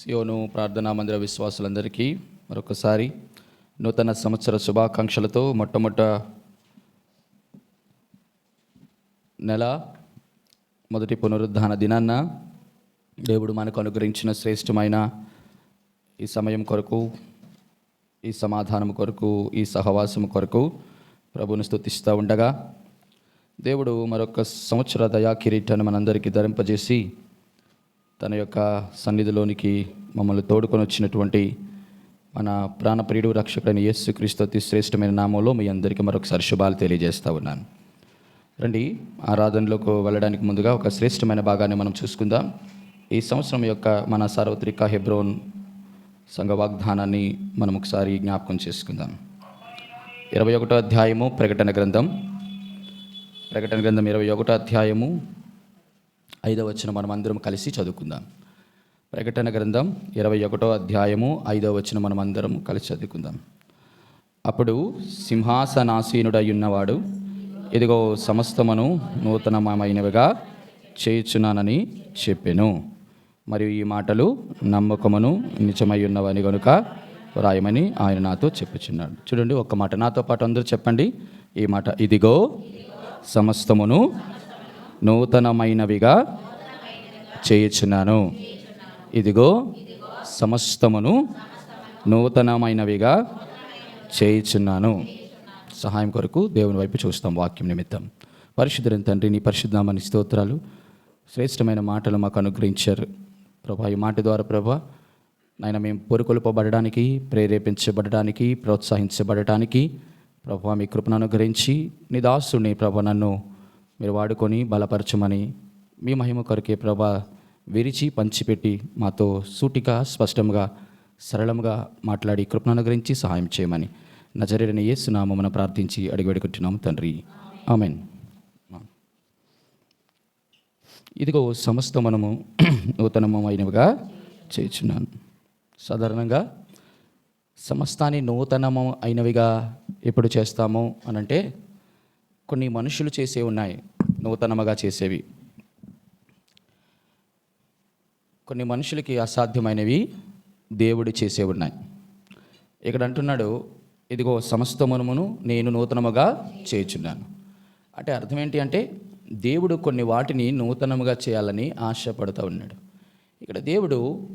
సియోను ప్రార్థనా మందిర విశ్వాసులందరికీ మరొకసారి నూతన సంవత్సర శుభాకాంక్షలతో మొట్టమొదట నెల మొదటి పునరుద్ధాన దినాన్న దేవుడు మనకు అనుగ్రహించిన శ్రేష్టమైన ఈ సమయం కొరకు ఈ సమాధానం కొరకు ఈ సహవాసం కొరకు ప్రభుని స్థుతిస్తూ ఉండగా దేవుడు మరొక సంవత్సర దయా కిరీటాన్ని మనందరికీ ధరింపజేసి తన యొక్క సన్నిధిలోనికి మమ్మల్ని తోడుకొని వచ్చినటువంటి మన ప్రాణప్రియుడు రక్షకుడైన యేసు క్రీస్తు అతి శ్రేష్టమైన నామంలో మీ అందరికీ మరొకసారి శుభాలు తెలియజేస్తూ ఉన్నాను. రండి ఆరాధనలోకి వెళ్ళడానికి ముందుగా ఒక శ్రేష్టమైన భాగాన్ని మనం చూసుకుందాం. ఈ సంవత్సరం యొక్క మన సార్వత్రిక హెబ్రోన్ సంఘ వాగ్దానాన్ని మనం ఒకసారి జ్ఞాపకం చేసుకుందాం. ఇరవై ఒకటో అధ్యాయము ప్రకటన గ్రంథం. ప్రకటన గ్రంథం ఇరవై ఒకటో అధ్యాయము ఐదవ వచ్చిన మనం అందరం కలిసి చదువుకుందాం. ప్రకటన గ్రంథం ఇరవై ఒకటో అధ్యాయము ఐదవ వచ్చిన మనం అందరం కలిసి చదువుకుందాం. అప్పుడు సింహాసనాసీనుడై ఉన్నవాడు ఇదిగో సమస్తమును నూతనమైనవిగా చేయుచున్నానని చెప్పెను. మరియు ఈ మాటలు నమ్మకమును నిజమై ఉన్నవని కనుక రాయమని ఆయన నాతో చెప్పుచున్నాడు. చూడండి ఒక్క మాట నాతో పాటు అందరూ చెప్పండి. ఈ మాట ఇదిగో సమస్తమును నూతనమైనవిగా చేయుచున్నాను. ఇదిగో సమస్తమును నూతనమైనవిగా చేయుచున్నాను. సహాయం కొరకు దేవుని వైపు చూస్తాం వాక్యం నిమిత్తం. పరిశుద్ధుని తండ్రి నీ పరిశుద్ధామని స్తోత్రాలు. శ్రేష్టమైన మాటలు మాకు అనుగ్రహించారు. ప్రభా ఈ మాట ద్వారా ప్రభా నాయన మేము పొరుకొల్పబడడానికి ప్రేరేపించబడడానికి ప్రోత్సహించబడటానికి ప్రభా మీ కృపను అనుగ్రహించి నీ దాసుని ప్రభా నన్ను మీరు వాడుకొని బలపరచమని మీ మహిమ కొరకే ప్రభా విరిచి పంచిపెట్టి మాతో సూటిగా స్పష్టంగా సరళంగా మాట్లాడి కృపను అనుగ్రహించి సహాయం చేయమని నజరేడని యేసునామమున ప్రార్థించి అడిగడుకుంటున్నాము తండ్రి. ఆమెన్. ఇదిగో సమస్త మనము నూతనమైనవిగా చేస్తున్నాను సాధారణంగా సమస్తాన్ని నూతనము అయినవిగా ఎప్పుడు చేస్తాము అనంటే కొన్ని మనుషులు చేసే ఉన్నాయి. నూతనముగా చేసేవి. కొన్ని మనుషులకి అసాధ్యమైనవి దేవుడు చేసే ఉన్నాయి. ఇక్కడ అంటున్నాడు ఇదిగో సమస్తమును నేను నూతనముగా చేయుచున్నాను. అంటే అర్థం ఏంటి అంటే దేవుడు కొన్ని వాటిని నూతనముగా చేయాలని ఆశపడుతూ ఉన్నాడు. ఇక్కడ దేవుడు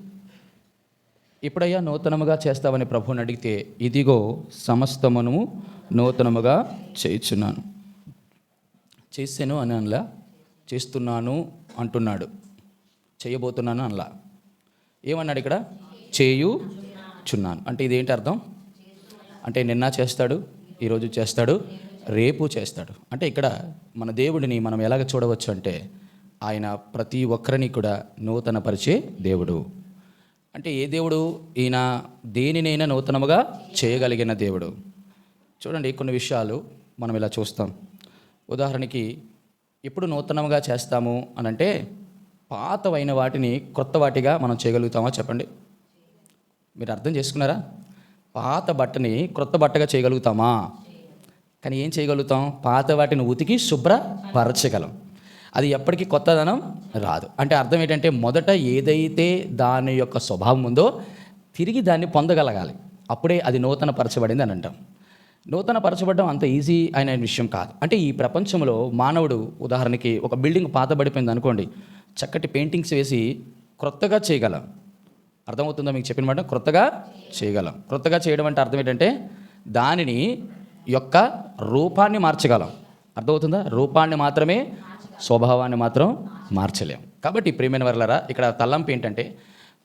ఇప్పుడయ్యా నూతనముగా చేస్తావని ప్రభువుని అడిగితే ఇదిగో సమస్తమును నూతనముగా చేయుచున్నాను. చేసాను అని అనలా చేస్తున్నాను అంటున్నాడు. చేయబోతున్నాను అనలా. ఏమన్నాడు ఇక్కడ? చేయు చున్నాను అంటే ఇదేంటి అర్థం? అంటే నిన్న చేస్తాడు ఈరోజు చేస్తాడు రేపు చేస్తాడు. అంటే ఇక్కడ మన దేవుడిని మనం ఎలాగ చూడవచ్చు అంటే ఆయన ప్రతి ఒక్కరిని కూడా నూతన పరిచే దేవుడు. అంటే ఏ దేవుడు? ఈయన దేనినైనా నూతనముగా చేయగలిగిన దేవుడు. చూడండి కొన్ని విషయాలు మనం ఇలా చూస్తాం. ఉదాహరణకి ఎప్పుడు నూతనంగా చేస్తాము అని అంటే పాతవైన వాటిని క్రొత్త వాటిగా మనం చేయగలుగుతామా చెప్పండి. మీరు అర్థం చేసుకున్నారా? పాత బట్టని క్రొత్త బట్టగా చేయగలుగుతామా? కానీ ఏం చేయగలుగుతాం? పాత వాటిని ఉతికి శుభ్రపరచగలం. అది ఎప్పటికీ కొత్తదనం రాదు. అంటే అర్థం ఏంటంటే మొదట ఏదైతే దాని యొక్క స్వభావం ఉందో తిరిగి దాన్ని పొందగలగాలి. అప్పుడే అది నూతన పరచబడింది అని అంటాం. నూతన పరచబడడం అంత ఈజీ అయిన విషయం కాదు. అంటే ఈ ప్రపంచంలో మానవుడు ఉదాహరణకి ఒక బిల్డింగ్ పాతబడిపోయింది అనుకోండి చక్కటి పెయింటింగ్స్ వేసి క్రొత్తగా చేయగలం. అర్థమవుతుందా మీకు చెప్పిన మాట? క్రొత్తగా చేయగలం. క్రొత్తగా చేయడం అంటే అర్థం ఏంటంటే దానిని యొక్క రూపాన్ని మార్చగలం. అర్థమవుతుందా? రూపాన్ని మాత్రమే స్వభావాన్ని మాత్రం మార్చలేం. కాబట్టి ప్రేమైన వర్లరా ఇక్కడ తల్లంపు ఏంటంటే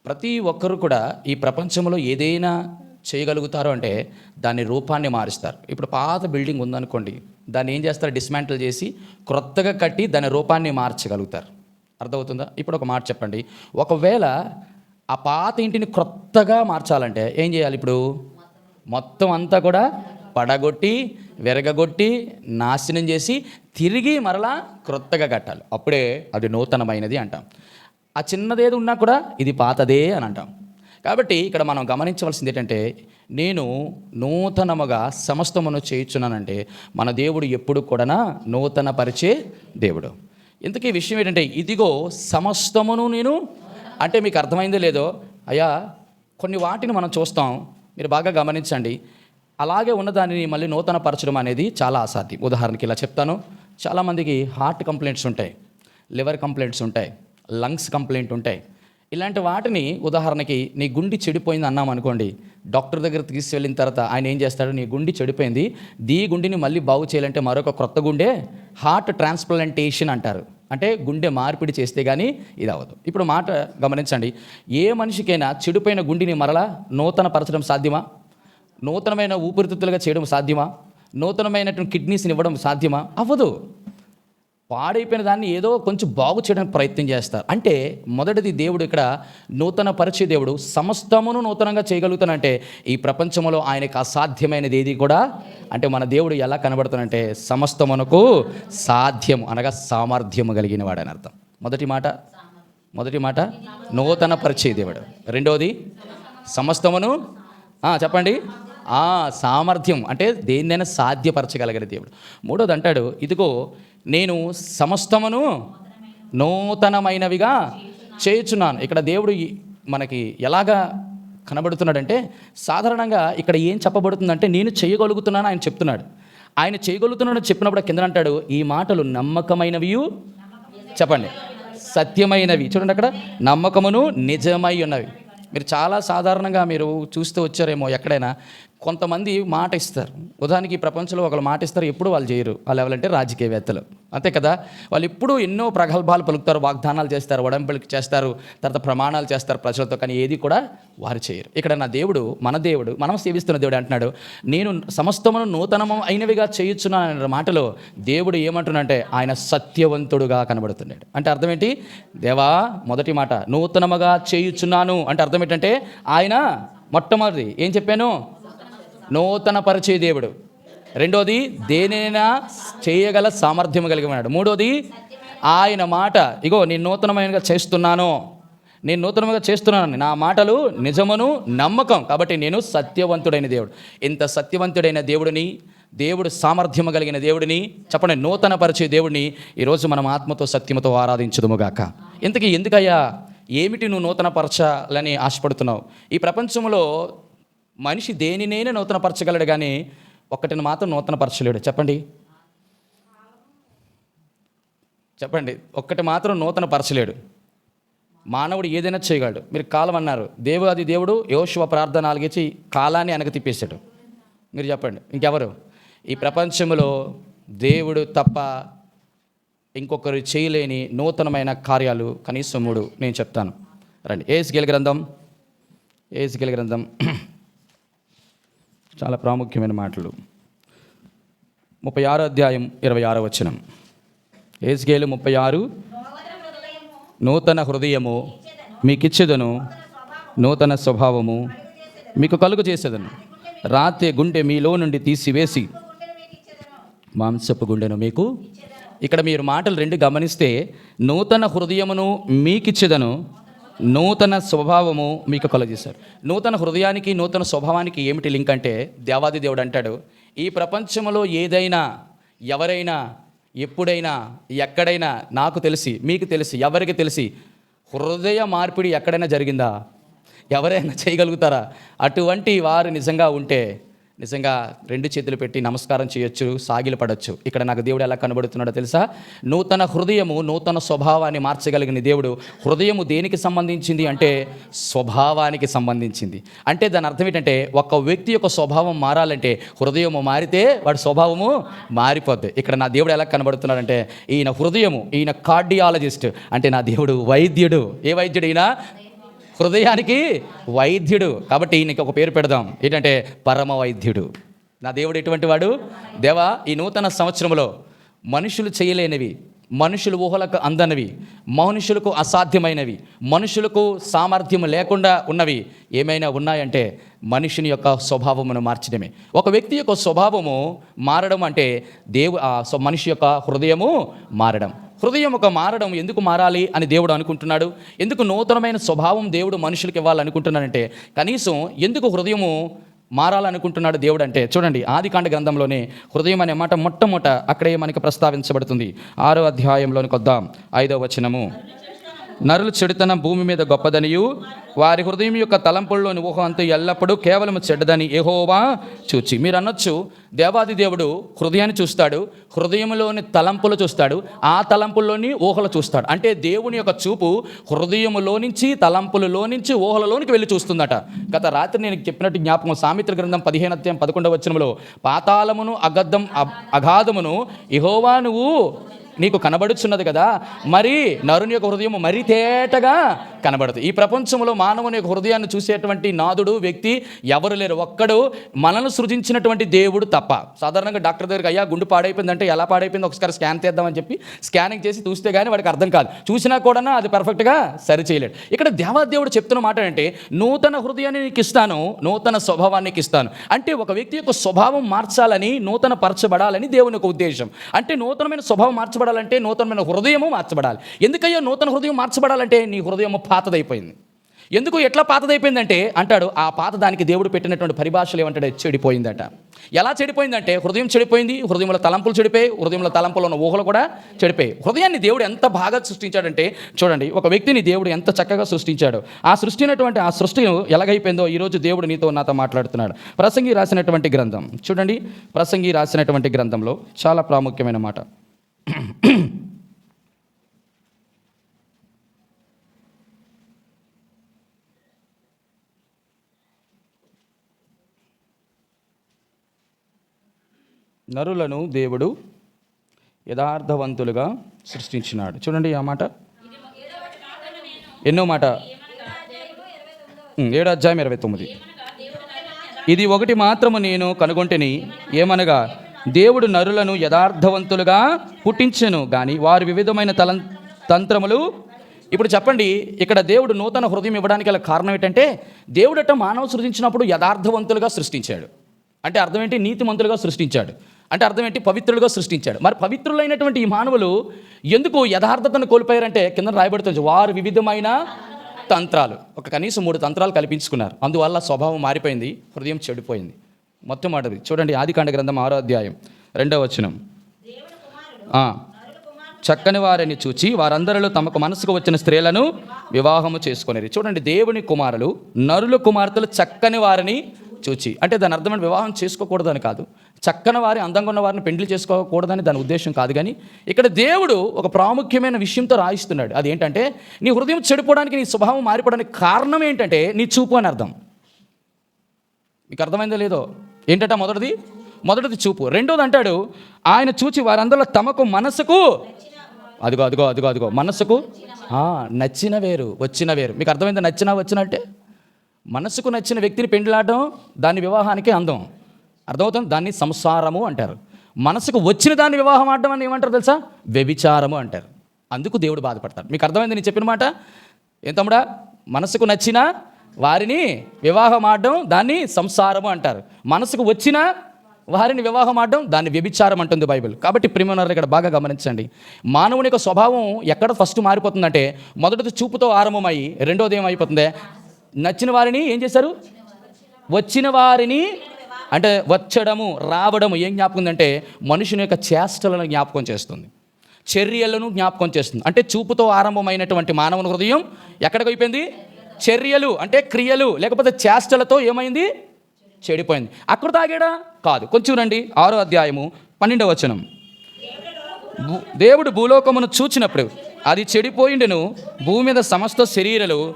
ప్రతి ఒక్కరు కూడా ఈ ప్రపంచంలో ఏదైనా చేయగలుగుతారు అంటే దాని రూపాన్ని మారుస్తారు. ఇప్పుడు పాత బిల్డింగ్ ఉందనుకోండి దాన్ని ఏం చేస్తారు? డిస్మాంటిల్ చేసి క్రొత్తగా కట్టి దాని రూపాన్ని మార్చగలుగుతారు. అర్థమవుతుందా? ఇప్పుడు ఒక మాట చెప్పండి. ఒకవేళ ఆ పాత ఇంటిని క్రొత్తగా మార్చాలంటే ఏం చేయాలి ఇప్పుడు? మొత్తం అంతా కూడా పడగొట్టి విరగగొట్టి నాశనం చేసి తిరిగి మరలా క్రొత్తగా కట్టాలి. అప్పుడే అది నూతనమైనది అంటాం. ఆ చిన్నదేది ఉన్నా కూడా ఇది పాతదే అని అంటాం. కాబట్టి ఇక్కడ మనం గమనించవలసింది ఏంటంటే నేను నూతనముగా సమస్తమును చేయించున్నానంటే మన దేవుడు ఎప్పుడు కూడా నూతన పరిచే దేవుడు. ఇంతకీ విషయం ఏంటంటే ఇదిగో సమస్తమును నేను అంటే మీకు అర్థమైందో లేదో అయ్యా కొన్ని వాటిని మనం చూస్తాం మీరు బాగా గమనించండి. అలాగే ఉన్నదానిని మళ్ళీ నూతన పరచడం అనేది చాలా అసాధ్యం. ఉదాహరణకి ఇలా చెప్తాను చాలామందికి హార్ట్ కంప్లైంట్స్ ఉంటాయి లివర్ కంప్లైంట్స్ ఉంటాయి లంగ్స్ కంప్లైంట్ ఉంటాయి. ఇలాంటి వాటిని ఉదాహరణకి నీ గుండి చెడిపోయింది అన్నాం అనుకోండి డాక్టర్ దగ్గర తీసుకెళ్ళిన తర్వాత ఆయన ఏం చేస్తాడు నీ గుండి చెడిపోయింది దీ గుండిని మళ్ళీ బాగు చేయాలంటే మరొక క్రొత్త గుండె హార్ట్ ట్రాన్స్ప్లాంటేషన్ అంటారు. అంటే గుండె మార్పిడి చేస్తే కానీ ఇది అవ్వదు ఇప్పుడు మాట గమనించండి ఏ మనిషికైనా చెడిపోయిన గుండిని మరలా నూతన పరచడం సాధ్యమా? నూతనమైన ఊపిరితిత్తులుగా చేయడం సాధ్యమా? నూతనమైనటువంటి కిడ్నీస్ని ఇవ్వడం సాధ్యమా? అవ్వదు. పాడైపోయిన దాన్ని ఏదో కొంచెం బాగు చేయడానికి ప్రయత్నం చేస్తారు. అంటే మొదటిది దేవుడు ఇక్కడ నూతన పరిచయ దేవుడు. సమస్తమును నూతనంగా చేయగలుగుతానంటే ఈ ప్రపంచంలో ఆయనకు అసాధ్యమైనది ఏది కూడా? అంటే మన దేవుడు ఎలా కనబడుతానంటే సమస్తమునకు సాధ్యం అనగా సామర్థ్యము కలిగిన వాడని అర్థం. మొదటి మాట? మొదటి మాట? నూతన పరిచయ దేవుడు. రెండవది సమస్తమును? చెప్పండి. సామర్థ్యం. అంటే దేన్నైనా సాధ్యపరచగలిగిన దేవుడు. మూడోది అంటాడు ఇదిగో నేను సమస్తమును నూతనమైనవిగా చేయుచున్నాను. ఇక్కడ దేవుడు మనకి ఎలాగా కనబడుతున్నాడంటే సాధారణంగా ఇక్కడ ఏం చెప్పబడుతుందంటే నేను చేయగలుగుతున్నాను ఆయన చెప్తున్నాడు. ఆయన చేయగలుగుతున్నాడు చెప్పినప్పుడు కింద అంటాడు ఈ మాటలు నమ్మకమైనవి చెప్పండి. సత్యమైనవి. చూడండి అక్కడ. నమ్మకమును నిజమై ఉన్నవి. మీరు చాలా సాధారణంగా మీరు చూస్తూ వచ్చారేమో ఎక్కడైనా. కొంతమంది మాట ఇస్తారు. ఉదాహరణకి ఈ ప్రపంచంలో ఒకళ్ళు మాట ఇస్తారు ఎప్పుడు వాళ్ళు చేయరు. వాళ్ళు ఎవరంటే రాజకీయవేత్తలు. అంతే కదా? వాళ్ళు ఎప్పుడూ ఎన్నో ప్రగల్భాలు పలుకుతారు వాగ్దానాలు చేస్తారు వడంపలికి చేస్తారు తర్వాత ప్రమాణాలు చేస్తారు ప్రజలతో కానీ ఏది కూడా వారు చేయరు. ఇక్కడ నా దేవుడు మన దేవుడు మనం సేవిస్తున్న దేవుడు అంటున్నాడు నేను సమస్తమును నూతనము అయినవిగా చేయుచున్నాను అనే మాటలో దేవుడు ఏమంటున్నాడంటే ఆయన సత్యవంతుడుగా కనబడుతున్నాడు. అంటే అర్థం ఏంటి? దేవా మొదటి మాట నూతనముగా చేయుచున్నాను. అంటే అర్థం ఏంటంటే ఆయన మొట్టమొదటి ఏం చెప్పాను? నూతన పరిచయ దేవుడు. రెండోది దేనైనా చేయగల సామర్థ్యం కలిగి ఉన్నాడు మూడోది ఆయన మాట ఇగో నేను నూతనమైనగా చేస్తున్నాను. నేను నూతనంగా చేస్తున్నాను నా మాటలు నిజమును నమ్మకం. కాబట్టి నేను సత్యవంతుడైన దేవుడు. ఇంత సత్యవంతుడైన దేవుడిని దేవుడు సామర్థ్యము కలిగిన దేవుడిని చెప్పండి నూతన పరిచే దేవుడిని ఈరోజు మనం ఆత్మతో సత్యముతో ఆరాధించదుముగాక ఇంతకీ ఎందుకయ్యా? ఏమిటి నువ్వు నూతన పరచాలని ఆశపడుతున్నావు? ఈ ప్రపంచంలో మనిషి దేనినైనా నూతనపరచగలడు కానీ ఒక్కటిని మాత్రం నూతనపరచలేడు. చెప్పండి. చెప్పండి. ఒక్కటి మాత్రం నూతనపరచలేడు. మానవుడు ఏదైనా చేయగలడు. మీరు కాలం అన్నారు. దేవాది దేవుడు యోశివ ప్రార్థన ఆలగించి కాలాన్ని వెనక తిప్పేశాడు. మీరు చెప్పండి. ఇంకెవరు? ఈ ప్రపంచంలో దేవుడు తప్ప ఇంకొకరు చేయలేని నూతనమైన కార్యాలు కనీసం మూడు. నేను చెప్తాను. రండి. ఏసుగేల గ్రంథం. ఏసుగేల గ్రంథం. చాలా ప్రాముఖ్యమైన మాటలు. ముప్పై ఆరో అధ్యాయం ఇరవై ఆరో వచనం. ఏజ్గేలు ముప్పై ఆరు నూతన హృదయము మీకిచ్చేదను నూతన స్వభావము మీకు కలుగు చేసేదను. రాత్రి గుండె మీలో నుండి తీసివేసి మాంసపు గుండెను మీకు ఇక్కడ మీరు మాటలు రెండు గమనిస్తే నూతన హృదయమును మీకిచ్చేదను నూతన స్వభావము మీకు కలగజేశారు. నూతన హృదయానికి నూతన స్వభావానికి ఏమిటి లింక్ అంటే దేవాది దేవుడు అంటాడు ఈ ప్రపంచంలో ఏదైనా ఎవరైనా ఎప్పుడైనా ఎక్కడైనా నాకు తెలిసి మీకు తెలిసి ఎవరికి తెలిసి హృదయ మార్పిడి ఎక్కడైనా జరిగిందా? ఎవరైనా చేయగలుగుతారా? అటువంటి వారు నిజంగా ఉంటే నిజంగా రెండు చేతులు పెట్టి నమస్కారం చేయొచ్చు సాగిలు పడవచ్చు ఇక్కడ నాకు దేవుడు ఎలా కనబడుతున్నాడో తెలుసా? నూతన హృదయము నూతన స్వభావాన్ని మార్చగలిగిన దేవుడు హృదయము దేనికి సంబంధించింది అంటే స్వభావానికి సంబంధించింది. అంటే దాని అర్థం ఏంటంటే ఒక వ్యక్తి యొక్క స్వభావం మారాలంటే హృదయము మారితే వాడి స్వభావము మారిపోద్ది. ఇక్కడ నా దేవుడు ఎలా కనబడుతున్నాడంటే ఈయన హృదయము ఈయన కార్డియాలజిస్ట్. అంటే నా దేవుడు వైద్యుడు. ఏ వైద్యుడు ఈయన? హృదయానికి వైద్యుడు. కాబట్టి ఈయనకి ఒక పేరు పెడదాం. ఏంటంటే పరమ వైద్యుడు. నా దేవుడు ఎటువంటి వాడు? దేవా ఈ నూతన సంవత్సరంలో మనుషులు చేయలేనివి మనుషులు ఊహలకు అందనివి మనుషులకు అసాధ్యమైనవి మనుషులకు సామర్థ్యం లేకుండా ఉన్నవి ఏమైనా ఉన్నాయంటే మనిషిని యొక్క స్వభావమును మార్చడమే. ఒక వ్యక్తి యొక్క స్వభావము మారడం అంటే దేవు మనిషి యొక్క హృదయము మారడం. హృదయం ఒక మారడం ఎందుకు మారాలి అని దేవుడు అనుకుంటున్నాడు? ఎందుకు నూతనమైన స్వభావం దేవుడు మనుషులకు ఇవ్వాలనుకుంటున్నాడంటే కనీసం ఎందుకు హృదయము మారాలనుకుంటున్నాడు దేవుడు అంటే చూడండి ఆదికాండ గ్రంథంలోనే హృదయం అనే మాట మొట్టమొదట అక్కడే మనకి ప్రస్తావించబడుతుంది. ఆరో అధ్యాయంలోనికి వద్దాం. ఐదో వచనము. నరులు చెడుతనం భూమి మీద గొప్పదనియు. వారి హృదయం యొక్క తలంపుల్లోని ఊహ అంతా ఎల్లప్పుడూ కేవలం చెడ్డదని ఏహోవా చూచి. మీరు అనొచ్చు దేవాది దేవుడు హృదయాన్ని చూస్తాడు హృదయంలోని తలంపులు చూస్తాడు ఆ తలంపుల్లోని ఊహలు చూస్తాడు. అంటే దేవుని యొక్క చూపు హృదయములో నుంచి తలంపులలో నుంచి ఊహలలోనికి వెళ్ళి చూస్తుందట. గత రాత్రి నేను చెప్పినట్టు జ్ఞాపకం సామిత్ర గ్రంథం పదిహేను అధ్యాయం పదకొండవ వచనంలో పాతాళమును అగద్దం అగాధమును ఇహోవా నువ్వు నీకు కనబడుచున్నది కదా మరి నరుని యొక్క హృదయం మరీ తేటగా కనబడదు. ఈ ప్రపంచంలో మానవుని యొక్క హృదయాన్ని చూసేటువంటి నాదుడు వ్యక్తి ఎవరు లేరు. ఒక్కడు మనల్ని సృజించినటువంటి దేవుడు తప్ప. సాధారణంగా డాక్టర్ దగ్గరికి అయ్యా గుండు పాడైపోయిందంటే ఎలా పాడైపోయింది ఒకసారి స్కాన్ తీద్దామని చెప్పి స్కానింగ్ చేసి చూస్తే కానీ వాడికి అర్థం కాదు. చూసినా కూడా అది పర్ఫెక్ట్గా సరి చేయలేడు. ఇక్కడ దేవాదేవుడు చెప్తున్న మాట ఏంటంటే నూతన హృదయాన్ని నీకు ఇస్తాను నూతన స్వభావాన్ని నీకు ఇస్తాను. అంటే ఒక వ్యక్తి యొక్క స్వభావం మార్చాలని నూతన పరచబడాలని దేవుని యొక్క ఉద్దేశం. అంటే నూతనమైన స్వభావం మార్చబడాలంటే నూతనమైన హృదయము మార్చబడాలి. ఎందుకయ్యో నూతన హృదయం మార్చబడాలంటే నీ హృదయము పాతదైపోయింది. ఎందుకు ఎట్లా పాతదైపోయిందంటే అంటాడు ఆ పాత దానికి దేవుడు పెట్టినటువంటి పరిభాషలు ఏమంటాడు చెడిపోయిందట. ఎలా చెడిపోయిందంటే హృదయం చెడిపోయింది హృదయంలో తలంపులు చెడిపోయి హృదయంలో తలంపులు ఉన్న ఊహలు కూడా చెడిపోయి హృదయాన్ని దేవుడు ఎంత బాగా సృష్టించాడంటే చూడండి ఒక వ్యక్తిని దేవుడు ఎంత చక్కగా సృష్టించాడు. ఆ సృష్టినటువంటి ఆ సృష్టి ఎలాగైపోయిందో ఈరోజు దేవుడు నీతో నాతో మాట్లాడుతున్నాడు. ప్రసంగి రాసినటువంటి గ్రంథం చూడండి ప్రసంగి రాసినటువంటి గ్రంథంలో చాలా ప్రాముఖ్యమైన మాట. నరులను దేవుడు యథార్థవంతులుగా సృష్టించినాడు. చూడండి ఆ మాట. ఎన్నో మాట. ఏడు అధ్యాయం ఇరవై తొమ్మిది. ఇది ఒకటి మాత్రము నేను కనుగొంటిని ఏమనగా దేవుడు నరులను యథార్థవంతులుగా పుట్టించెను కానీ వారి వివిధమైన తలం తంత్రములు. ఇప్పుడు చెప్పండి ఇక్కడ దేవుడు నూతన హృదయం ఇవ్వడానికి గల కారణం ఏంటంటే దేవుడట మానవ సృజించినప్పుడు యథార్థవంతులుగా సృష్టించాడు. అంటే అర్థం ఏంటి? నీతిమంతులుగా సృష్టించాడు. అంటే అర్థం ఏంటి? పవిత్రులుగా సృష్టించాడు. మరి పవిత్రులైనటువంటి ఈ మానవులు ఎందుకు యథార్థతను కోల్పోయారంటే కింద రాయబడుతుంది వారు వివిధమైన తంత్రాలు. ఒక కనీసం మూడు తంత్రాలు కల్పించుకున్నారు. అందువల్ల స్వభావం మారిపోయింది హృదయం చెడిపోయింది. మొత్తం చూడండి ఆదికాండ గ్రంథం ఆరో అధ్యాయం రెండవ వచనం. చక్కని వారిని చూచి వారందరిలో తమకు మనసుకు వచ్చిన స్త్రీలను వివాహము చేసుకునేది చూడండి దేవుని కుమారులు నరుల కుమార్తెలు చక్కని వారిని చూచి. అంటే దాని అర్థమైన వివాహం చేసుకోకూడదని కాదు. చక్కని వారి అందంగా ఉన్న వారిని పెండ్లి చేసుకోకూడదని దాని ఉద్దేశం కాదు కానీ ఇక్కడ దేవుడు ఒక ప్రాముఖ్యమైన విషయంతో రాయిస్తున్నాడు. అది ఏంటంటే నీ హృదయం చెడిపోవడానికి నీ స్వభావం మారిపోవడానికి కారణం ఏంటంటే నీ చూపు అని అర్థం. మీకు అర్థమైందో లేదో? ఏంటట మొదటిది? మొదటిది చూపు. రెండోది అంటాడు ఆయన చూచి వారందరిలో తమకు మనసుకు అదిగో అదిగో అదిగో అదిగో మనసుకు నచ్చిన వేరు వచ్చిన వేరు. మీకు అర్థమైందా నచ్చినా వచ్చినట్టే మనసుకు నచ్చిన వ్యక్తిని పెండ్లాడడం దాని వివాహానికి అందం. అర్థమవుతుంది? దాన్ని సంసారము అంటారు. మనసుకు వచ్చిన దాన్ని వివాహం ఆడడం అని ఏమంటారు తెలుసా? వ్యభిచారము అంటారు. అందుకు దేవుడు బాధపడతాడు. మీకు అర్థమైంది నేను చెప్పిన మాట? ఏం తమ్ముడా? మనసుకు నచ్చిన వారిని వివాహం ఆడడం దాన్ని సంసారము అంటారు. మనసుకు వచ్చిన వారిని వివాహం ఆడడం దాన్ని వ్యభిచారం అంటుంది బైబిల్. కాబట్టి ప్రేమన్నారు ఇక్కడ బాగా గమనించండి. మానవుని యొక్క స్వభావం ఎక్కడ ఫస్ట్ మారిపోతుందంటే మొదటిది చూపుతో ఆరంభమై రెండోది ఏమైపోతుంది? నచ్చిన వారిని ఏం చేశారు? వచ్చిన వారిని అంటే వచ్చడము రావడము ఏం జ్ఞాపకం ఉందంటే మనుషుని యొక్క చేష్టలను జ్ఞాపకం చేస్తుంది. చర్యలను జ్ఞాపకం చేస్తుంది. అంటే చూపుతో ఆరంభమైనటువంటి మానవుని హృదయం ఎక్కడికి అయిపోయింది? చర్యలు అంటే క్రియలు లేకపోతే చేష్టలతో ఏమైంది? చెడిపోయింది. అక్కడ తాగాడా? కాదు. కొంచెం రండి. ఆరో అధ్యాయము పన్నెండవ వచనం. భూ- దేవుడు భూలోకమును చూచినప్పుడు అది చెడిపోయిండెను. భూమి మీద సమస్త శరీరాలు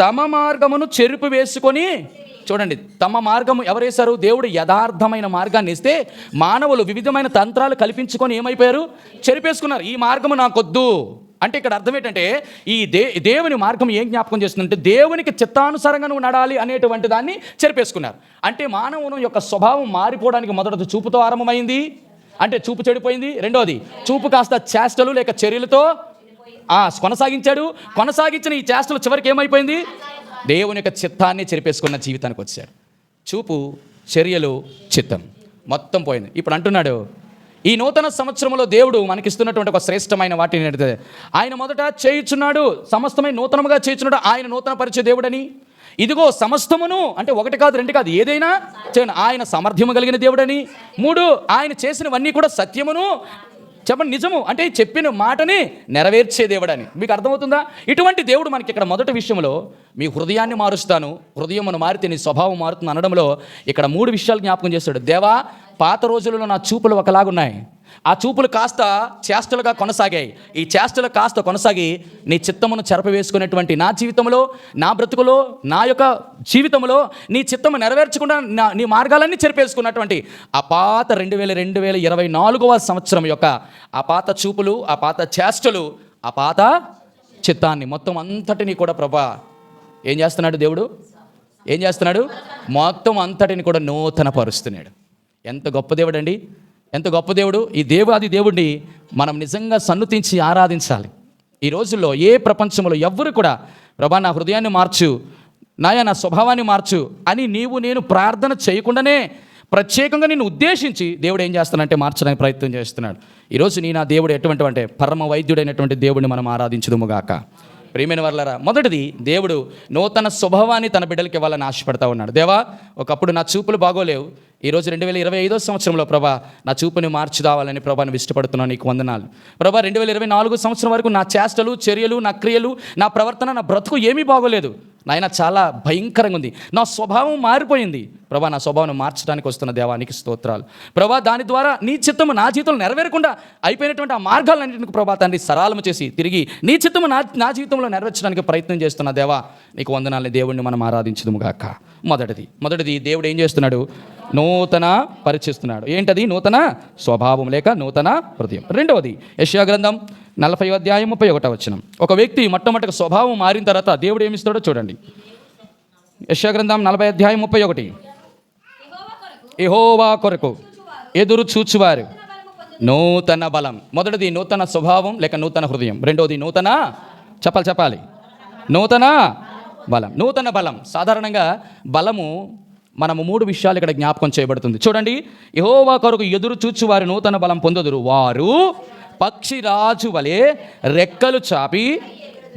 తమ మార్గమును చెరుపు వేసుకొని చూడండి తమ మార్గము ఎవరేశారు? దేవుడు యథార్థమైన మార్గాన్ని ఇస్తే మానవులు వివిధమైన తంత్రాలు కల్పించుకొని ఏమైపోయారు? చెరిపేసుకున్నారు. ఈ మార్గము నాకొద్దు. అంటే ఇక్కడ అర్థం ఏంటంటే ఈ దే దేవుని మార్గం ఏం జ్ఞాపకం చేస్తుందంటే దేవునికి చిత్తానుసారంగా నువ్వు నడాలి అనేటువంటి దాన్ని చెరిపేసుకున్నారు. అంటే మానవుని యొక్క స్వభావం మారిపోవడానికి మొదట చూపుతో ఆరంభమైంది. అంటే చూపు చెడిపోయింది. రెండోది చూపు కాస్త చేష్టలు లేక చర్యలతో కొనసాగించాడు. కొనసాగించిన ఈ చేష్టలు చివరికి ఏమైపోయింది? దేవుని యొక్క చిత్తాన్ని చెరిపేసుకున్న జీవితానికి వచ్చాడు చూపు చర్యలు చిత్తం మొత్తం పోయింది. ఇప్పుడు అంటున్నాడు ఈ నూతన సంవత్సరంలో దేవుడు మనకిస్తున్నటువంటి ఒక శ్రేష్టమైన వాటిని ఆయన మొదట చేయుచున్నాడు సమస్తమైన నూతనముగా చేయుచున్నాడు ఆయన నూతన పరిచే దేవుడని. ఇదిగో సమస్తమును అంటే ఒకటి కాదు రెండు కాదు ఏదైనా చేయను. ఆయన సమర్థ్యము కలిగిన దేవుడని. మూడు ఆయన చేసినవన్నీ కూడా సత్యమును చెప్పండి నిజము. అంటే చెప్పిన మాటని నెరవేర్చే దేవుడని. మీకు అర్థమవుతుందా? ఇటువంటి దేవుడు మనకి ఇక్కడ మొదటి విషయంలో మీ హృదయాన్ని మారుస్తాను హృదయం మారితే నీ స్వభావం మారుతుంది అనడంలో ఇక్కడ మూడు విషయాలు జ్ఞాపకం చేస్తాడు. దేవా పాత రోజులలో నా చూపులు ఒకలాగున్నాయి. ఆ చూపులు కాస్త చేష్టలుగా కొనసాగాయి. ఈ చేష్టలు కాస్త కొనసాగి నీ చిత్తమును చెరపవేసుకునేటువంటి నా జీవితంలో నా బ్రతుకులో నా యొక్క జీవితంలో నీ చిత్తము నెరవేర్చకుండా నా నీ మార్గాలన్నీ చెరిపేసుకున్నటువంటి ఆ పాత రెండు వేల రెండు వేల ఇరవై నాలుగవ సంవత్సరం యొక్క ఆ పాత చూపులు ఆ పాత చేష్టలు ఆ పాత చిత్తాన్ని మొత్తం అంతటిని కూడా ప్రభా ఏం చేస్తున్నాడు దేవుడు? ఏం చేస్తున్నాడు? మొత్తం అంతటిని కూడా నూతన పరుస్తున్నాడు ఎంత గొప్ప దేవుడు అండి ఎంత గొప్ప దేవుడు? ఈ దేవాది దేవుడిని మనం నిజంగా సన్నుతించి ఆరాధించాలి. ఈ రోజుల్లో ఏ ప్రపంచంలో ఎవ్వరు కూడా ప్రభా నా హృదయాన్ని మార్చు నాయా నా స్వభావాన్ని మార్చు అని నీవు నేను ప్రార్థన చేయకుండానే ప్రత్యేకంగా నేను ఉద్దేశించి దేవుడు ఏం చేస్తానంటే మార్చడానికి ప్రయత్నం చేస్తున్నాడు. ఈరోజు నీ నా దేవుడు ఎటువంటి అంటే పరమ వైద్యుడైనటువంటి దేవుడిని మనం ఆరాధించదుముగాక ప్రియమైన వర్లరా మొదటిది దేవుడు నూతన స్వభావాన్ని తన బిడ్డలకి ఇవ్వాలని ఆశపడతా ఉన్నాడు. దేవా ఒకప్పుడు నా చూపులు బాగోలేవు ఈరోజు రెండు వేల ఇరవై ఐదో సంవత్సరంలో ప్రభా నా చూపుని మార్చుదావాలని ప్రభాని ఇష్టపడుతున్నాను నీకు వందనాలు. ప్రభా రెండు వేల ఇరవై నాలుగు సంవత్సరం వరకు నా చేష్టలు చర్యలు నా క్రియలు నా ప్రవర్తన నా బ్రతుకు ఏమీ బాగోలేదు. నాయన చాలా భయంకరంగా ఉంది. నా స్వభావం మారిపోయింది. ప్రభా నా స్వభావం మార్చడానికి వస్తున్న దేవానికి స్తోత్రాలు. ప్రభా దాని ద్వారా నీ చిత్తము నా జీవితంలో నెరవేరకుండా అయిపోయినటువంటి ఆ మార్గాలన్నింటికి ప్రభా తండ్రి సరాలము చేసి తిరిగి నీ చిత్తము నా నా జీవితంలో నెరవేర్చడానికి ప్రయత్నం చేస్తున్న దేవా నీకు వందనాలని దేవుణ్ణి మనం ఆరాధించదుము గాక. మొదటిది మొదటిది దేవుడు ఏం చేస్తున్నాడు? నూతన పరిచిస్తున్నాడు. ఏంటది? నూతన స్వభావం లేక నూతన హృదయం. రెండవది యశ్యా గ్రంథం నలభై అధ్యాయం ముప్పై ఒకటో వచ్చిన ఒక వ్యక్తి మొట్టమొదటి స్వభావం మారిన తర్వాత దేవుడు ఏమిస్తాడో చూడండి. యశ్యా గ్రంథం నలభై అధ్యాయం ముప్పై ఒకటి. ఎహోవా కొరకు ఎదురు చూచువారు నూతన బలం. మొదటిది నూతన స్వభావం లేక నూతన హృదయం. రెండవది నూతన చెప్పాలి చెప్పాలి. నూతన బలం. నూతన బలం. సాధారణంగా బలము మనము మూడు విషయాలు ఇక్కడ జ్ఞాపకం చేయబడుతుంది. చూడండి యహోవా కొరకు ఎదురు చూచు వారు నూతన బలం పొందుదురు. వారు పక్షిరాజు వలె రెక్కలు చాపి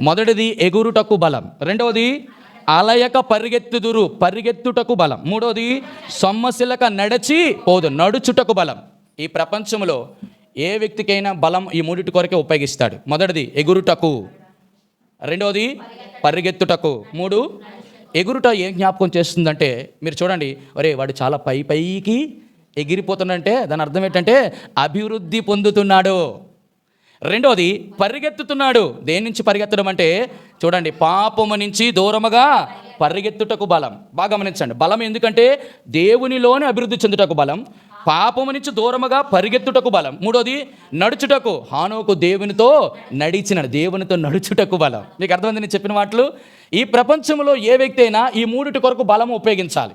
మొదటిది ఎగురుటకు బలం రెండవది అలయక పరిగెత్తుదురు పరిగెత్తుటకు బలం మూడవది సొమ్మశిలక నడచి పోదు నడుచుటకు బలం. ఈ ప్రపంచంలో ఏ వ్యక్తికైనా బలం ఈ మూడిటి కొరకే ఉపయోగిస్తాడు. మొదటిది ఎగురుటకు రెండవది పరిగెత్తుటకు మూడు ఎగురుట ఏం జ్ఞాపకం చేస్తుందంటే మీరు చూడండి ఒరే వాడు చాలా పై పైకి ఎగిరిపోతుందంటే దాని అర్థం ఏంటంటే అభివృద్ధి పొందుతున్నాడు. రెండవది పరిగెత్తుతున్నాడు. దేని నుంచి పరిగెత్తడం అంటే చూడండి పాపము నుంచి దూరముగా పరిగెత్తుటకు బలం. బాగా గమనించండి. బలం ఎందుకంటే దేవునిలోనే అభివృద్ధి చెందుటకు బలం. పాపము నుంచి దూరముగా పరిగెత్తుటకు బలం. మూడోది నడుచుటకు. హానోకు దేవునితో నడిచిన దేవునితో నడుచుటకు బలం. మీకు అర్థమైంది నేను చెప్పిన మాటలు? ఈ ప్రపంచంలో ఏ వ్యక్తి అయినా ఈ మూడిటి కొరకు బలము ఉపయోగించాలి.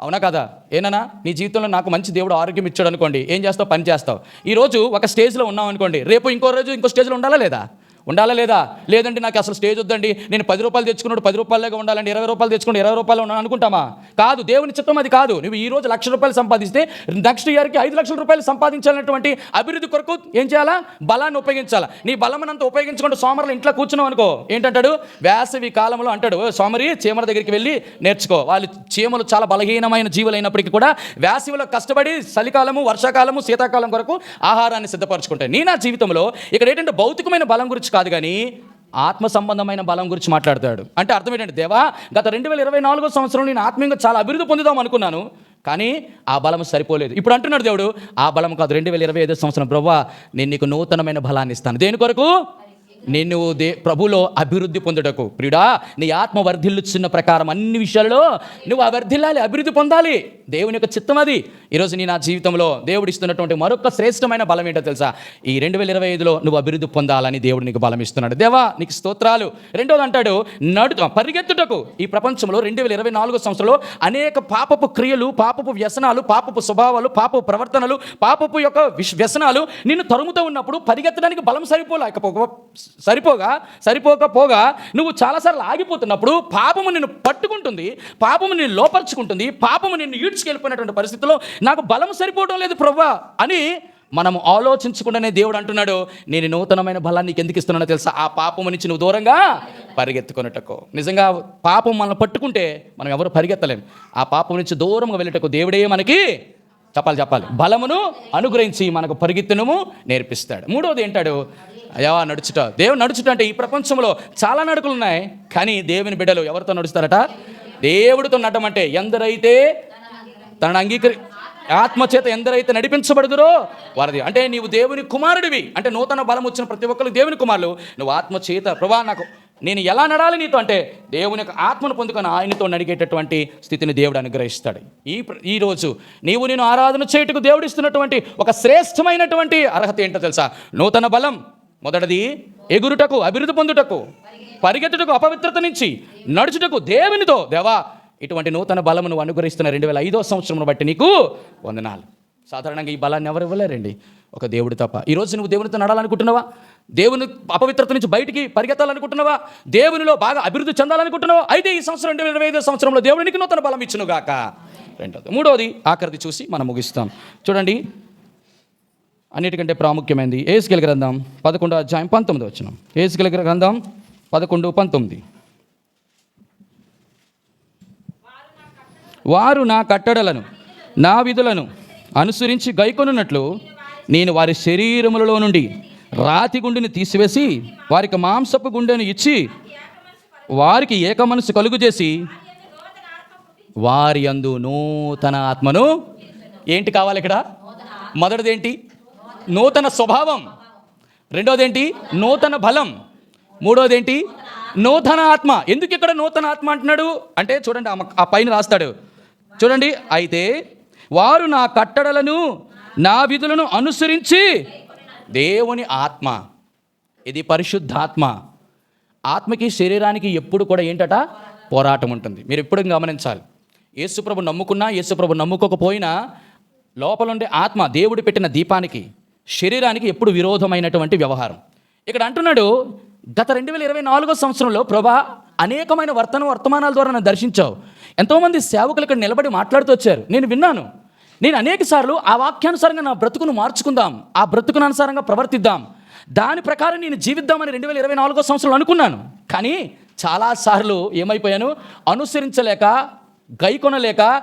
అవునా కదా? ఏనన్నా? నీ జీవితంలో నాకు మంచి దేవుడు ఆరోగ్యం ఇచ్చాడు అనుకోండి. ఏం చేస్తావు? పని చేస్తావు. ఈరోజు ఒక స్టేజ్లో ఉన్నావు అనుకోండి. రేపు ఇంకో రోజు ఇంకో స్టేజ్లో ఉండాలా లేదా? ఉండాలా లేదా? లేదంటే నాకు అసలు స్టేజ్ వద్దండి. నేను పది రూపాయలు తెచ్చుకున్నాడు పది రూపాయలుగా ఉండాలండి ఇరవై రూపాయలు తెచ్చుకుంటే ఇరవై రూపాయలు ఉన్నాను అనుకుంటామా? కాదు దేవుని చిత్తం అది కాదు. నువ్వు ఈ రోజు లక్ష రూపాయలు సంపాదిస్తే నెక్స్ట్ ఇయర్కి ఐదు లక్షల రూపాయలు సంపాదించాలన్నటువంటి అభివృద్ధి కొరకు ఏం చేయాలా? బలాన్ని ఉపయోగించాలా? నీ బలమనంత ఉపయోగించుకుంటూ సోమరులు ఇంట్లో కూర్చున్నావు అనుకో ఏంటంటాడు? వేసవి కాలంలో అంటాడు సోమరి చీమల దగ్గరికి వెళ్ళి నేర్చుకో. వాళ్ళు చీమలు చాలా బలహీనమైన జీవులైనప్పటికీ కూడా వేసవిలో కష్టపడి చలికాలము వర్షాకాలము శీతాకాలం కొరకు ఆహారాన్ని సిద్ధపరచుకుంటాయి. నీ నా జీవితంలో ఇక్కడ ఏంటంటే భౌతికమైన బలం గురించి కాదు కానీ ఆత్మ సంబంధమైన బలం గురించి మాట్లాడతాడు. అంటే అర్థం ఏంటంటే దేవా గత రెండు వేల ఇరవై నాలుగో సంవత్సరం నేను ఆత్మీయంగా చాలా అభివృద్ధి పొందుదాం అనుకున్నాను కానీ ఆ బలం సరిపోలేదు. ఇప్పుడు అంటున్నాడు దేవుడు ఆ బలం కాదు రెండు వేల ఇరవై ఐదో సంవత్సరం బ్రవ్వ నేను నీకు నూతనమైన బలాన్ని ఇస్తాను. దేని కొరకు? నేను దే ప్రభులో అభివృద్ధి పొందుటకు. ప్రియుడా నీ ఆత్మ వర్ధిల్లుచున్న ప్రకారం అన్ని విషయాలలో నువ్వు ఆ వర్ధిల్లాలి అభివృద్ధి పొందాలి. దేవుని యొక్క చిత్తం అది. ఈరోజు నీ నా జీవితంలో దేవుడు ఇస్తున్నటువంటి మరొక శ్రేష్టమైన బలం ఏంటో తెలుసా? ఈ రెండు వేల ఇరవై ఐదులో నువ్వు అభివృద్ధి పొందాలని దేవుడు నీకు బలం ఇస్తున్నాడు దేవా నీకు స్తోత్రాలు. రెండోది అంటాడు నడు పరిగెత్తుటకు. ఈ ప్రపంచంలో రెండు వేల ఇరవై నాలుగో సంవత్సరంలో అనేక పాపపు క్రియలు పాపపు వ్యసనాలు పాపపు స్వభావాలు పాపపు ప్రవర్తనలు పాపపు యొక్క వ్యసనాలు నిన్ను తరుముతూ ఉన్నప్పుడు పరిగెత్తడానికి బలం సరిపోలేకపో సరిపోగా సరిపోకపోగా నువ్వు చాలాసార్లు ఆగిపోతున్నప్పుడు పాపము నిన్ను పట్టుకుంటుంది పాపము నిన్ను లోపరుచుకుంటుంది పాపము నిన్ను ఈడ్చుకెళ్ళిపోయినటువంటి పరిస్థితిలో నాకు బలం సరిపోవడం లేదు ప్రవ్వా అని మనం ఆలోచించకుండానే దేవుడు అంటున్నాడు నేను నూతనమైన బలాన్ని నీకు ఎందుకు ఇస్తున్నానో తెలుసా? ఆ పాపము నుంచి నువ్వు దూరంగా పరిగెత్తుకున్నటకు నిజంగా పాపం మనల్ని పట్టుకుంటే మనం ఎవరు పరిగెత్తలేం. ఆ పాపం నుంచి దూరంగా వెళ్ళటకు దేవుడే మనకి చెప్పాలి చెప్పాలి. బలమును అనుగ్రహించి మనకు పరిగెత్తనము నేర్పిస్తాడు. మూడవది ఏంటాడు? అయ్యా నడుచుట. దేవుడు నడుచుట అంటే ఈ ప్రపంచంలో చాలా నడుకులు ఉన్నాయి కానీ దేవుని బిడ్డలు ఎవరితో నడుస్తారట? దేవుడితో నడమంటే ఎందరైతే తన అంగీకరి ఆత్మచేత ఎందరైతే నడిపించబడుదురో వారిది. అంటే నీవు దేవుని కుమారుడివి. అంటే నూతన బలం వచ్చిన ప్రతి ఒక్కరు దేవుని కుమారులు. నువ్వు ఆత్మచేత ప్రభా నాకు నేను ఎలా నడాలి నీతో? అంటే దేవుని యొక్క ఆత్మను పొందుకొని ఆయనతో నడిగేటటువంటి స్థితిని దేవుడు అనుగ్రహిస్తాడు. ఈ ఈరోజు ఈ రోజు నీవు నేను ఆరాధన చేయుటకు దేవుడిస్తున్నటువంటి ఒక శ్రేష్టమైనటువంటి అర్హత ఏంటో తెలుసా? నూతన బలం మొదటిది ఎగురుటకు అభివృద్ధి పొందుటకు పరిగెత్తుటకు అపవిత్రత నుంచి నడుచుటకు దేవునితో దేవా ఇటువంటి నూతన బలమును అనుగ్రహిస్తున్న రెండు వేల ఐదో సంవత్సరం బట్టి నీకు వందనాలు. సాధారణంగా ఈ బలాన్ని ఎవరు ఇవ్వలేరండి? ఒక దేవుడు తప్ప. ఈరోజు నువ్వు దేవునితో నడాలనుకుంటున్నావా? దేవుని అపవిత్రత నుంచి బయటికి పరిగెత్తాలనుకుంటున్నావా? దేవునిలో బాగా అభివృద్ధి చెందాలనుకుంటున్నావా? అయితే ఈ సంవత్సరం రెండు వేల ఇరవై ఐదో సంవత్సరంలో దేవుడికి నూతన బలం ఇచ్చును గాక రెండోది మూడోది ఆఖరిది చూసి మనం ముగిస్తాం. చూడండి అన్నిటికంటే ప్రాముఖ్యమైనది ఏసుకెల గ్రంథం పదకొండు అధ్యాయం పంతొమ్మిది వచ్చిన ఏసుకెల గ్రంథం పదకొండు పంతొమ్మిది. వారు నా కట్టడలను నా విధులను అనుసరించి గైకొనున్నట్లు నేను వారి శరీరములలో నుండి రాతి గుండెని తీసివేసి వారికి మాంసపు గుండెను ఇచ్చి వారికి ఏక మనసు కలుగు చేసి వారి అందు నూతన ఆత్మను ఏంటి కావాలి ఇక్కడ? మొదటిది ఏంటి? నూతన స్వభావం. రెండోదేంటి? నూతన బలం. మూడోదేంటి? నూతన ఆత్మ. ఎందుకు ఇక్కడ నూతన ఆత్మ అంటున్నాడు? అంటే చూడండి ఆ- ఆ పైన రాస్తాడు. చూడండి అయితే వారు నా కట్టడలను నా విధులను అనుసరించి దేవుని ఆత్మ. ఇది పరిశుద్ధాత్మ. ఆత్మకి శరీరానికి ఎప్పుడు కూడా ఏంటట? పోరాటం ఉంటుంది. మీరు ఎప్పుడు గమనించాలి. యేసుప్రభు నమ్ముకున్నా యేసుప్రభు నమ్ముకోకపోయినా లోపల ఉండే ఆత్మ దేవుడు పెట్టిన దీపానికి శరీరానికి ఎప్పుడు విరోధమైనటువంటి వ్యవహారం. ఇక్కడ అంటున్నాడు గత రెండు వేల ఇరవై నాలుగో సంవత్సరంలో ప్రభా అనేకమైన వర్తన వర్తమానాల ద్వారా నన్ను దర్శించావు. ఎంతోమంది సేవకులు ఇక్కడ నిలబడి మాట్లాడుతూ వచ్చారు. నేను విన్నాను. నేను అనేక సార్లు ఆ వాక్యానుసారంగా నా బ్రతుకును మార్చుకుందాం ఆ బ్రతుకును అనుసారంగా ప్రవర్తిద్దాం. దాని ప్రకారం నేను జీవిద్దామని రెండు వేల ఇరవై నాలుగో సంవత్సరంలో అనుకున్నాను. కానీ చాలాసార్లు ఏమైపోయాను? అనుసరించలేక గైకొనలేక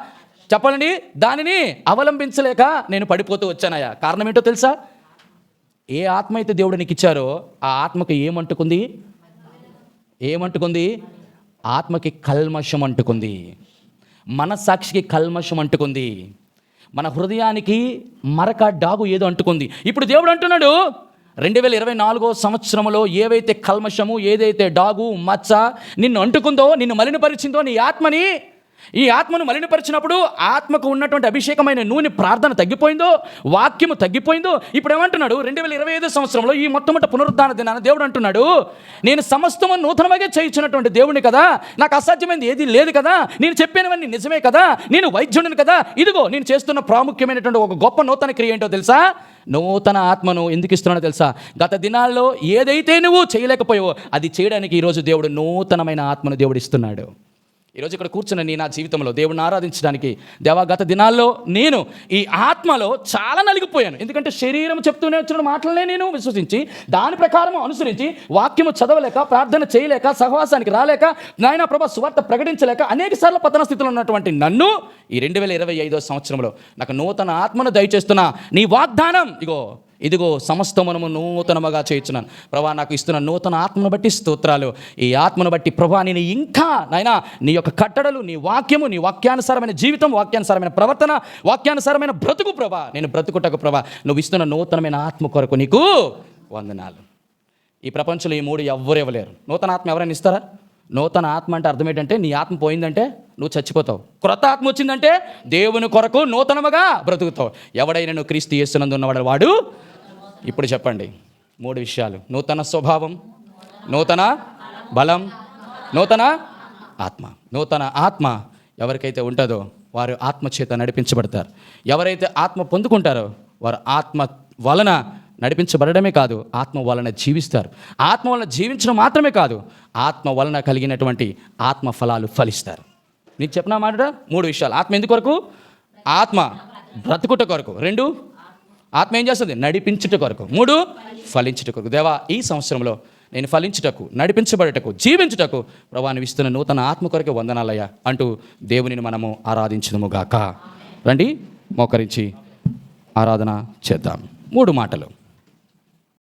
చెప్పండి దానిని అవలంబించలేక నేను పడిపోతూ వచ్చానయ్యా. కారణం ఏంటో తెలుసా? ఏ ఆత్మ అయితే దేవుడు నీకు ఇచ్చారో ఆ ఆత్మకు ఏమంటుకుంది? ఏమంటుకుంది? ఆత్మకి కల్మషం అంటుకుంది. మనస్సాక్షికి కల్మషం అంటుకుంది. మన హృదయానికి మరక డాగు ఏదో అంటుకుంది. ఇప్పుడు దేవుడు అంటున్నాడు రెండు వేల ఇరవై నాలుగో సంవత్సరంలో ఏవైతే కల్మషము ఏదైతే డాగు మచ్చ నిన్ను అంటుకుందో నిన్ను మలినపరిచిందో నీ ఆత్మని ఈ ఆత్మను మలినపరిచినప్పుడు ఆత్మకు ఉన్నటువంటి అభిషేకమైన నూనె ప్రార్థన తగ్గిపోయిందో వాక్యము తగ్గిపోయిందో ఇప్పుడు ఏమంటున్నాడు రెండు వేల ఇరవై ఐదు సంవత్సరంలో ఈ మొట్టమొదటి పునరుద్ధాన దినాన దేవుడు అంటున్నాడు నేను సమస్తము నూతనమైన చేయించినటువంటి దేవుని కదా నాకు అసాధ్యమైనది ఏది లేదు కదా నేను చెప్పినవన్నీ నిజమే కదా నేను వైద్యుడిని కదా ఇదిగో నేను చేస్తున్న ప్రాముఖ్యమైనటువంటి ఒక గొప్ప నూతన క్రియ ఏంటో తెలుసా? నూతన ఆత్మను ఎందుకు ఇస్తున్నాడో తెలుసా? గత దినాల్లో ఏదైతే నువ్వు చేయలేకపోయావో అది చేయడానికి ఈరోజు దేవుడు నూతనమైన ఆత్మను దేవుడు ఇస్తున్నాడు. ఈరోజు ఇక్కడ కూర్చున్న నీ నా జీవితంలో దేవుడిని ఆరాధించడానికి దేవా గత దినాల్లో నేను ఈ ఆత్మలో చాలా నలిగిపోయాను. ఎందుకంటే శరీరం చెప్తూనే వచ్చిన మాటలనే నేను విశ్వసించి దాని ప్రకారం అనుసరించి వాక్యము చదవలేక ప్రార్థన చేయలేక సహవాసానికి రాలేక నాయన ప్రభా సువార్త ప్రకటించలేక అనేక సార్లు పతన స్థితిలో ఉన్నటువంటి నన్ను ఈ రెండు వేల ఇరవై ఐదో సంవత్సరంలో నాకు నూతన ఆత్మను దయచేస్తున్న నీ వాగ్దానం. ఇగో ఇదిగో సమస్తమునము నూతనముగా చేయించున్నాను. ప్రభా నాకు ఇస్తున్న నూతన ఆత్మను బట్టి స్తోత్రాలు. ఈ ఆత్మను బట్టి ప్రభా నేను ఇంకా నాయనా నీ యొక్క కట్టడలు నీ వాక్యము నీ వాక్యానుసారమైన జీవితం వాక్యానుసారమైన ప్రవర్తన వాక్యానుసారమైన బ్రతుకు ప్రభా. నేను బ్రతుకుటకు ప్రభా నువ్వు ఇస్తున్న నూతనమైన ఆత్మ కొరకు నీకు వందనాలు. ఈ ప్రపంచంలో ఈ మూడు ఎవ్వరు ఇవ్వలేరు. నూతన ఆత్మ ఎవరైనా ఇస్తారా? నూతన ఆత్మ అంటే అర్థం ఏంటంటే నీ ఆత్మ పోయిందంటే నువ్వు చచ్చిపోతావు. క్రొత్త ఆత్మ వచ్చిందంటే దేవుని కొరకు నూతనముగా బ్రతుకుతావు. ఎవడైనా నువ్వు క్రీస్తు చేస్తున్నందు ఉన్నవాడు వాడు? ఇప్పుడు చెప్పండి. మూడు విషయాలు. నూతన స్వభావం నూతన బలం నూతన ఆత్మ. నూతన ఆత్మ ఎవరికైతే ఉంటుందో వారు ఆత్మ చేత నడిపించబడతారు. ఎవరైతే ఆత్మ పొందుకుంటారో వారు ఆత్మ వలన నడిపించబడమే కాదు ఆత్మ వలన జీవిస్తారు. ఆత్మ వలన జీవించడం మాత్రమే కాదు ఆత్మ వలన కలిగినటువంటి ఆత్మ ఫలాలు ఫలిస్తారు. నీకు చెప్పిన మాట మూడు విషయాలు. ఆత్మ ఎందుకు కొరకు? ఆత్మ బ్రతుకుట కొరకు. రెండు ఆత్మ ఏం చేస్తుంది? నడిపించుట కొరకు. మూడు ఫలించుట కొరకు. దేవా ఈ సంవత్సరంలో నేను ఫలించుటకు నడిపించబడుటకు జీవించుటకు ప్రభాని ఇస్తున్న నూతన ఆత్మ కొరకే వందనాలయ్యా అంటూ దేవునిని మనము ఆరాధించడము గాక. రండి మోకరించి ఆరాధన చేద్దాం. మూడు మాటలు.